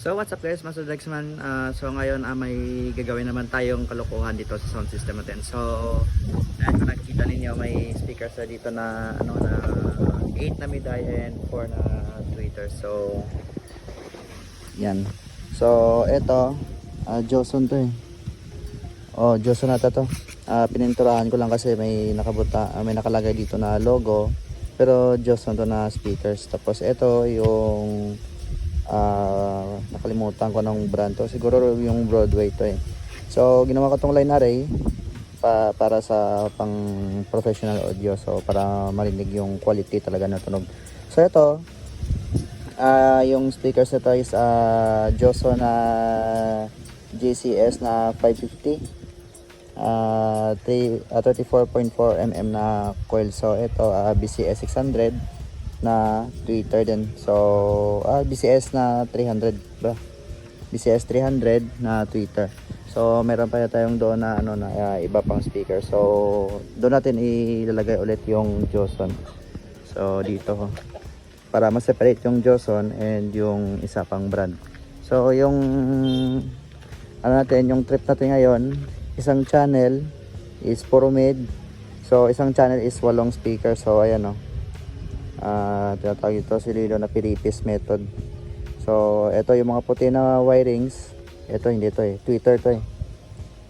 So what's up guys, Master Dexman. Uh, so ngayon ah, may gagawin naman tayong kalokohan dito sa sound system natin. So ayan kung nakikita ninyo may speakers na dito na ano na 8 na mid-high and 4 na tweeter. So yan. So eto, uh, Joson to eh. Oh, Joson nata to. Ah, pininturahan ko lang kasi may nakabuta, ah, may nakalagay dito na logo. Pero Joson to na speakers. Tapos ito yung ah nakalimutan ko ng brand to. Siguro yung Broadway to eh. So, ginawa ko tong line array pa, para sa pang professional audio. So, para marinig yung quality talaga na tunog. So, ito, ah yung speakers nito is ah Joso na JCS na 550 uh, 3, uh, 34.4 mm na coil so ito uh, BCS 600 na tweeter din. So uh, BCS na 300 ba? BCS 300 na tweeter so meron pa tayong doon na ano na uh, iba pang speaker. So doon natin ilalagay ulit yung Joson so dito para ma-separate yung Joson and yung isa pang brand. So yung ano natin yung trip natin ngayon isang channel is puro mid. So isang channel is walong speaker. So ayan o uh, tinatawag ito si Lilo na Piripis method. So ito yung mga puti na wirings. Ito hindi to eh. Twitter to eh.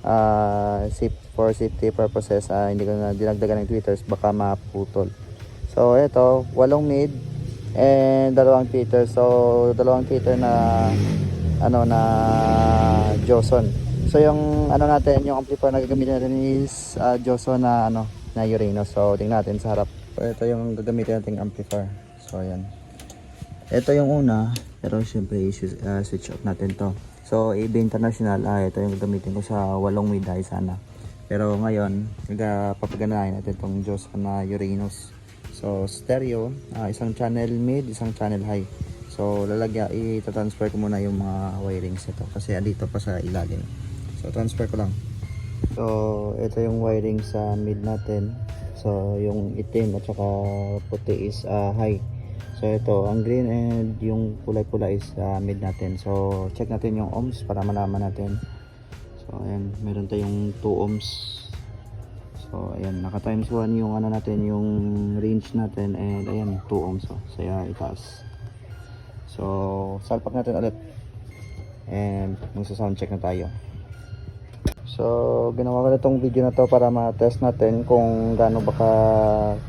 Uh, for safety purposes ah, hindi ko na dinagdagan ng tweeters baka maputol. So ito walong mid and dalawang tweeter. So dalawang tweeter na ano na Joson So yung ano natin, yung amplifier na gagamitin natin is uh, Joso na ano, na Uranus. So tingnan natin sa harap. So ito yung gagamitin nating amplifier. So ayan. Ito yung una, pero syempre uh, switch off natin to. So AB International, ah, ito yung gagamitin ko sa walong miday sana. Pero ngayon, nagpapaganahin natin tong Joso na Uranus. So stereo, ah, isang channel mid, isang channel high. So lalagyan, i-transfer ko muna yung mga wirings ito kasi dito pa sa ilalim. So transfer ko lang. So ito yung wiring sa mid natin. So yung itim at saka puti is uh, high. So ito ang green and yung kulay-pula is uh, mid natin. So check natin yung ohms para malaman natin. So ayan, meron tayong 2 ohms. So ayan, naka times 1 yung ano natin, yung range natin and ayan 2 ohms. So saya itaas. So salpak natin ulit. And magsa sound check na tayo. So, ginawa ko na itong video na to para ma-test natin kung gaano baka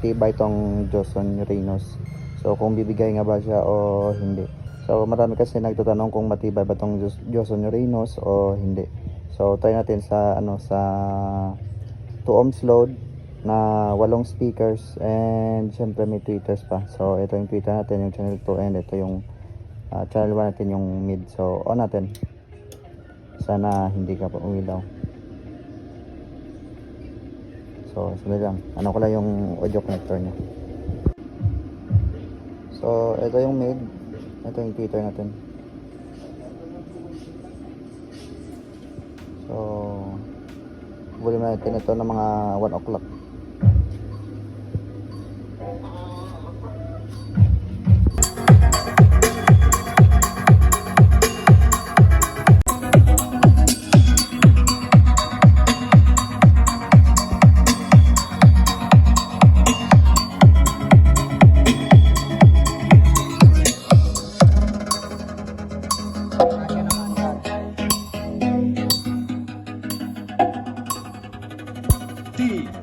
tibay itong Joson Uranus. So, kung bibigay nga ba siya o hindi. So, marami kasi nagtatanong kung matibay ba itong Joson Uranus o hindi. So, try natin sa ano sa 2 ohms load na walong speakers and syempre may tweeters pa. So, ito yung tweeter natin, yung channel 2 and ito yung uh, channel 1 natin yung mid. So, on natin. Sana hindi ka pa umilaw. So, sunod lang. Ano ko lang yung audio connector niya. So, ito yung mid. Ito yung tweeter natin. So, volume natin ito ng mga 1 o'clock.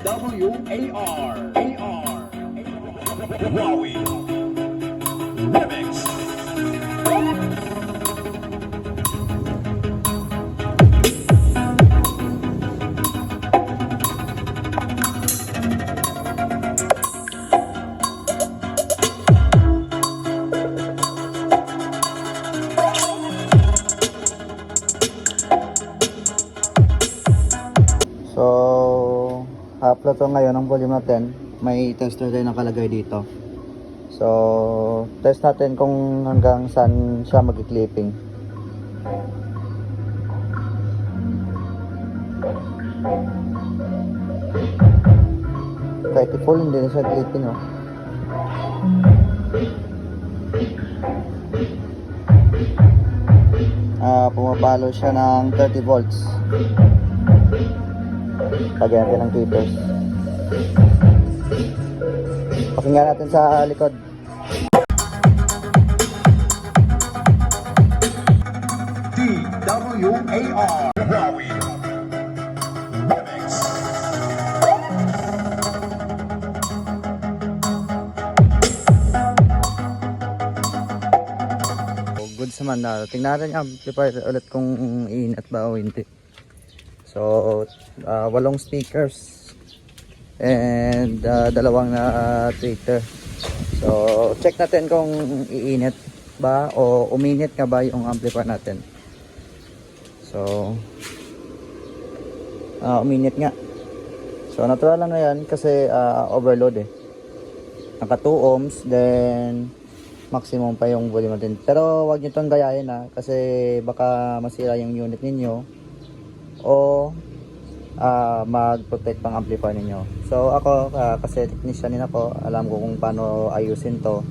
W-A-R. A-R. Remix. Na to ngayon ang volume natin. May tester tayo nakalagay dito. So, test natin kung hanggang saan siya mag-clipping. Kahit i-full, hindi na siya clipping, oh. ah, pumapalo siya ng 30 volts. Lagyan natin ng tweeters. Pakinggan natin sa likod. DWAR. Remix. So, goods naman na. Tingnan natin yung amplifier ulit kung iinat ba o hindi. So, ah, walong speakers and ah, dalawang na uh. So, check natin kung iinit ba o uminit nga ba yung amplifier natin. So, ah uminit nga. So, natural lang na yan kasi ah, overload eh. Naka 2 ohms, then maximum pa yung volume natin. Pero wag niyo itong gayahin ha, kasi baka masira yung unit ninyo o ah, mag-protect pang amplifier ninyo. So ako, ah, kasi technician din ako, alam ko kung paano ayusin to.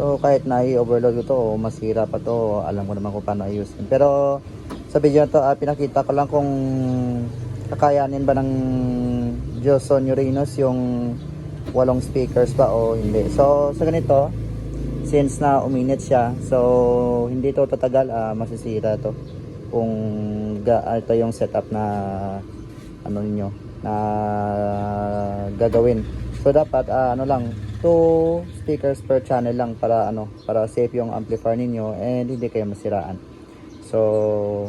So kahit na i-overload ko to o masira pa to, alam ko naman kung paano ayusin. Pero sa video to, ah, pinakita ko lang kung kakayanin ba ng Joson Uranus yung walong speakers ba o hindi. So sa ganito, since na uminit siya so hindi to tatagal ah, masisira to kung ga, ito yung setup na ano niyo na gagawin. So dapat ah, ano lang two speakers per channel lang para ano para safe yung amplifier ninyo and hindi kayo masiraan. So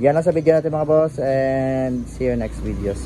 yan lang sa video natin mga boss and see you next videos